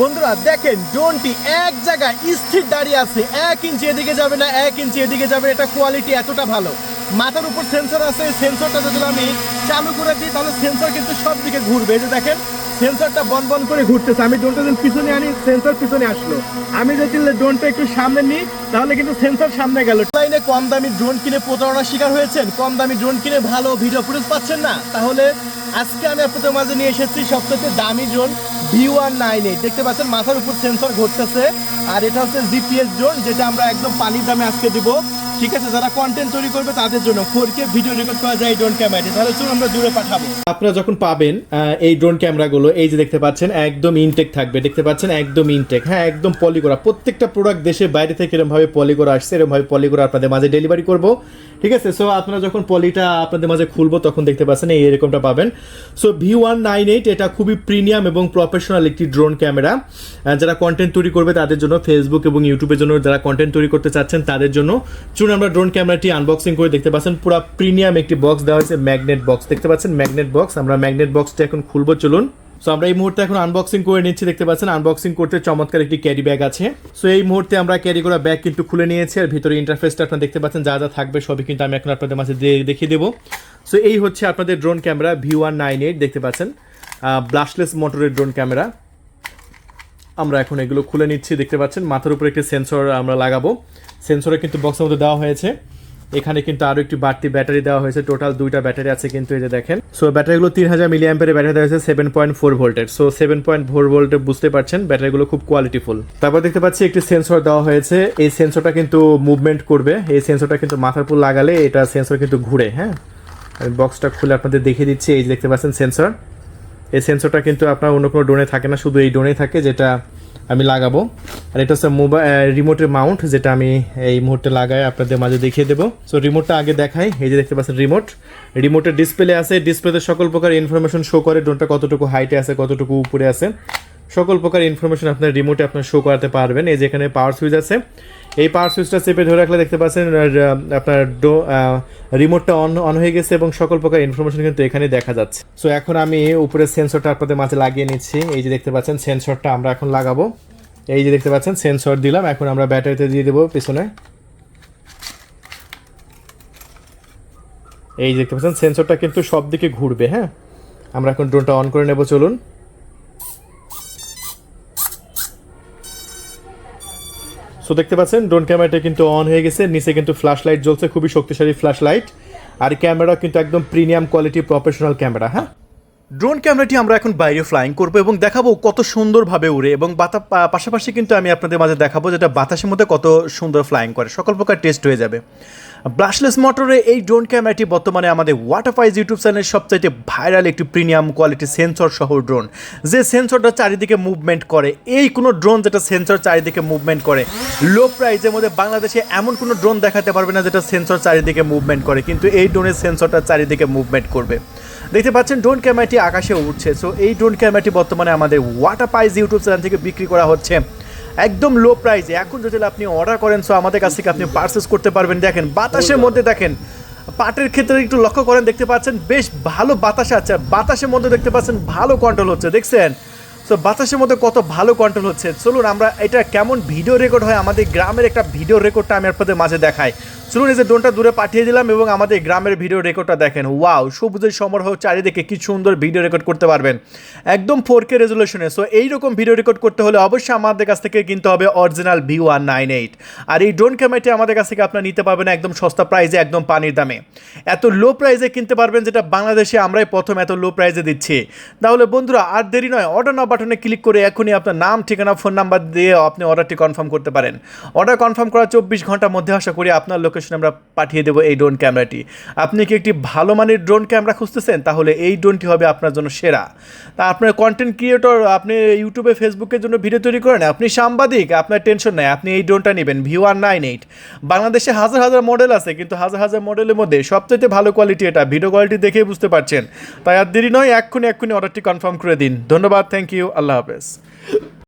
বন্ধুরা, দেখেন ড্রোনটি এক জায়গায় স্থির দাঁড়িয়ে আছে। এক ইঞ্চি এদিকে যাবে না, এক ইঞ্চি এদিকে যাবে এটা কোয়ালিটি এতটা ভালো। মাথার উপর সেন্সর আছে সেন্সরটা যদি আমি চালু করে দিই, তাহলে সেন্সর কিন্তু সব দিকে ঘুরবে। এই যে দেখেন সেন্সরটা বন বন করে ঘুরতেছে। আমি ড্রোনটা যদি পিছনে আনি সেন্সর পিছনে আসলো। আমি যদি ড্রোনটা একটু সামনে নিই, তাহলে কিন্তু সেন্সর সামনে গেল। লাইনে কম দামি ড্রোন কিনে প্রতারণার শিকার হয়েছেন? কম দামি ড্রোন কিনে ভালো ভিডিও ফুটেজ পাচ্ছেন না? তাহলে আজকে আমি আপনাদের মাঝে নিয়ে এসেছি সবথেকে দামি drone V one nine eight দেখতে পাচ্ছেন, মাথার উপর সেন্সর ঘটতেছে। আর এটা হচ্ছে জিপিএস ড্রোন যেটা আমরা একদম পানির দামে আজকে দিব। ঠিক আছে, যারা কন্টেন্ট তৈরি করবে তাদের জন্য ফোর কে ভিডিও রেকর্ড করা যায় ড্রোন ক্যামেরাটি তাহলে চলুন আমরা দূরে পাঠাবো। আপনারা যখন পাবেন এই ড্রোন ক্যামেরাগুলো এই যে দেখতে পাচ্ছেন, একদম ইনটেক থাকবে। দেখতে পাচ্ছেন, একদম ইনটেক হ্যাঁ একদম পলি করা প্রত্যেকটা প্রোডাক্ট দেশের বাইরে থেকে এরকমভাবে পলি করা আসছে এরকমভাবে পলি করা আপনাদের মাঝে ডেলিভারি করব। ঠিক আছে? সো আপনারা যখন পলিটা আপনাদের মাঝে খুলবো, তখন দেখতে পাচ্ছেন এই এরকমটা পাবেন। So V one nine eight এটা খুবই প্রিমিয়াম এবং প্রফেশনাল একটি ড্রোন ক্যামেরা যারা কন্টেন্ট তৈরি করবে তাদের জন্য ফেসবুক এবং ইউটিউবের জন্য, যারা কন্টেন্ট তৈরি করতে চাচ্ছেন তাদের জন্য চলুন আমরা ড্রোন ক্যামেরাটি আনবক্সিং করে দেখতে পাচ্ছেন। পুরো প্রিমিয়াম একটি বক্স দেওয়া হয়েছে ম্যাগনেট বক্স দেখতে পাচ্ছেন ম্যাগনেট বক্স আমরা ম্যাগনেট বক্সটা এখন খুলবো, চলুন। সো আমরা এই মুহূর্তে এখন আনবক্সিং করে নিচ্ছি, দেখতে পাচ্ছেন। আনবক্সিং করতে চমৎকার একটি ক্যারি ব্যাগ আছে। সো এই মুহূর্তে আমরা ক্যারি করা ব্যাগ কিন্তু খুলে নিয়েছি, আর ভিতরে ইন্টারফেসটা আপনারা দেখতে পাচ্ছেন, যা যা থাকবে সবই কিন্তু আমি এখন আপনাদের মাঝে দেখিয়ে দেবো। সো এই হচ্ছে আপনাদের drone camera V one nine eight দেখতে পাচ্ছেন। ব্লাশলেস মোটরের ড্রোন ক্যামেরা আমরা এখন এগুলো খুলে নিচ্ছি, দেখতে পাচ্ছেন? মাথার উপরে একটি সেন্সর আমরা লাগাবো। সেন্সরে কিন্তু বক্সের মধ্যে দেওয়া হয়েছে। এখানে কিন্তু আরও একটি বাড়তি ব্যাটারি দেওয়া হয়েছে। টোটাল দুইটা ব্যাটারি আছে কিন্তু এই যে দেখেন। সো ব্যাটারিগুলো তিন হাজার মিলি অ্যাম্পের ব্যাটারি দেওয়া হয়েছে সেভেন পয়েন্ট ফোর ভোল্টের সো সেভেন পয়েন্ট ফোর ভোল্টের বুঝতে পারছেন, ব্যাটারিগুলো খুব কোয়ালিটিফুল তারপর দেখতে পাচ্ছি একটি সেন্সর দেওয়া হয়েছে। এই সেন্সরটা কিন্তু মুভমেন্ট করবে। এই সেন্সরটা কিন্তু মাথার উপর লাগালে এটা সেন্সর কিন্তু ঘুরে হ্যাঁ? আমি বক্সটা খুলে আপনাদের দেখিয়ে দিচ্ছি। এই যে দেখতে পাচ্ছেন সেন্সর। এই সেন্সরটা কিন্তু আপনার অন্য কোনো ড্রোনে থাকে না, শুধু এই ড্রোনে থাকে যেটা আমি লাগাবো। আর এটা হচ্ছে মোবাইল রিমোটের মাউন্ট যেটা আমি এই মুহূর্তে লাগাই, আপনাদের মাঝে দেখিয়ে দেবো। সো রিমোটটা আগে দেখাই, এই যে দেখতে পাচ্ছেন রিমোট রিমোটের ডিসপ্লে আছে ডিসপ্লেতে সকল প্রকার ইনফরমেশন শো করে ড্রোনটা কতটুকু হাইটে আছে, কতটুকু উপরে আছে। সকল প্রকার ইনফরমেশন আপনার রিমোটে আপনার শো করাতে পারবেন। এই যেখানে পাওয়ার সুইচ আছে এই পাওয়ার সুইচটা চেপে ধরে রাখলে দেখতে পাচ্ছেন আপনার ডো রিমোটটা অন অন হয়ে গেছে এবং সকল প্রকার ইনফরমেশন কিন্তু এখানে দেখা যাচ্ছে। সো এখন আমি উপরে সেন্সরটা আপনাদের মাঝে লাগিয়ে নিচ্ছি। এই যে দেখতে পাচ্ছেন সেন্সরটা আমরা এখন লাগাবো। এই যে দেখতে পাচ্ছেন সেন্সর দিলাম। এখন আমরা ব্যাটারিতে দিয়ে দেবো পিছনে। এই যে দেখতে পাচ্ছেন সেন্সরটা কিন্তু সব দিকে ঘুরবে হ্যাঁ? আমরা এখন ড্রোনটা অন করে নেব, চলুন। সো দেখতে পাচ্ছেন ড্রোন ক্যামেরাটা কিন্তু অন হয়ে গেছে। নিচে কিন্তু ফ্ল্যাশ লাইট জ্বলছে, খুবই শক্তিশালী ফ্ল্যাশ লাইট আর ক্যামেরা কিন্তু একদম প্রিমিয়াম কোয়ালিটি প্রফেশনাল ক্যামেরা হ্যাঁ? ড্রোন ক্যামেরাটি আমরা এখন বাইরে ফ্লাইং করব এবং দেখাবো কত সুন্দরভাবে উড়ে এবং বাতা পাশাপাশি কিন্তু আমি আপনাদের মাঝে দেখাবো যেটা বাতাসের মধ্যে কত সুন্দর ফ্লাইং করে। সকল প্রকার টেস্ট হয়ে যাবে। ব্রাশলেস মোটরে এই ড্রোন ক্যামেরাটি বর্তমানে আমাদের ওয়াটারফাইজ ইউটিউব চ্যানেলের সবচাইতে ভাইরাল একটি প্রিমিয়াম কোয়ালিটি সেন্সর সহ ড্রোন। যে সেন্সরটা চারিদিকে মুভমেন্ট করে, এই কোনো ড্রোন যেটা সেন্সর চারিদিকে মুভমেন্ট করে লো প্রাইজের মধ্যে বাংলাদেশে এমন কোনো ড্রোন দেখাতে পারবে না যেটা সেন্সর চারিদিকে মুভমেন্ট করে, কিন্তু এই ড্রোনের সেন্সরটা চারিদিকে মুভমেন্ট করবে। দেখতে পাচ্ছেন, ড্রোন ক্যামেরাটি আকাশে উঠছে সো এই ড্রোন ক্যামেরাটি বর্তমানে আমাদের ওয়াটার পাইজ ইউটিউব চ্যানেল থেকে বিক্রি করা হচ্ছে। একদম লো প্রাইসে এখন যদি আপনি অর্ডার করেন সো আমাদের কাছ থেকে আপনি পার্সেস করতে পারবেন। দেখেন, বাতাসের মধ্যে দেখেন, পাটের ক্ষেত্রে একটু লক্ষ্য করেন, দেখতে পাচ্ছেন, বেশ ভালো বাতাস আছে। বাতাসের মধ্যে দেখতে পাচ্ছেন, ভালো কন্ট্রোল হচ্ছে, দেখছেন? সো বাতাসের মধ্যে কত ভালো কন্ট্রোল হচ্ছে। চলুন, আমরা এটা কেমন ভিডিও রেকর্ড হয়, আমাদের গ্রামের একটা ভিডিও রেকর্ডটা আমি আপনাদের মাঝে দেখাই। চলুন এই যে ড্রোনটা দূরে পাঠিয়ে দিলাম এবং আমাদের গ্রামের ভিডিও রেকর্ডটা দেখেন। ওয়াও সবুজের সমারোহ চারিদিকে কি সুন্দর ভিডিও রেকর্ড করতে পারবেন। একদম ফোর কে রেজলিউশনে সো এইরকম ভিডিও রেকর্ড করতে হলে অবশ্যই আমাদের কাছ থেকে কিনতে হবে original V one nine eight আর এই ড্রোন ক্যামেরাটি আমাদের কাছ থেকে আপনার নিতে পারবেন একদম সস্তা প্রাইজে একদম পানির দামে। এত লো প্রাইজে কিনতে পারবেন যেটা বাংলাদেশে আমরাই প্রথম এত লো প্রাইজে দিচ্ছি। তাহলে বন্ধুরা, আর দেরি নয় অর্ডার নাও বাটনে ক্লিক করে এখনই আপনার নাম, ঠিকানা ফোন নাম্বার দিয়ে আপনি অর্ডারটি কনফার্ম করতে পারেন। অর্ডার কনফার্ম করার চব্বিশ ঘণ্টার মধ্যে আশা করি আপনার লোকেশন আমরা পাঠিয়ে দেবো এই ড্রোন ক্যামেরাটি আপনি কি একটি ভালো মানের ড্রোন ক্যামেরা খুঁজতেছেন? তাহলে এই ড্রোনটি হবে আপনার জন্য সেরা। তা আপনার কন্টেন্ট ক্রিয়েটর আপনি ইউটিউবে ফেসবুকের জন্য ভিডিও তৈরি করেন, আপনি সাংবাদিক, আপনার টেনশন নাই, আপনি এই ড্রোনটা নেবেন ভিউ আর নাইন এইট বাংলাদেশে হাজার হাজার মডেল আছে, কিন্তু হাজার হাজার মডেলের মধ্যে সবচেয়ে ভালো কোয়ালিটি এটা। ভিডিও কোয়ালিটি দেখেই বুঝতে পারছেন। তাই আর দেরি নয়, এক্ষুনি এক্ষুনি অর্ডারটি কনফার্ম করে দিন। ধন্যবাদ থ্যাংক ইউ আল্লাহ হাফেজ।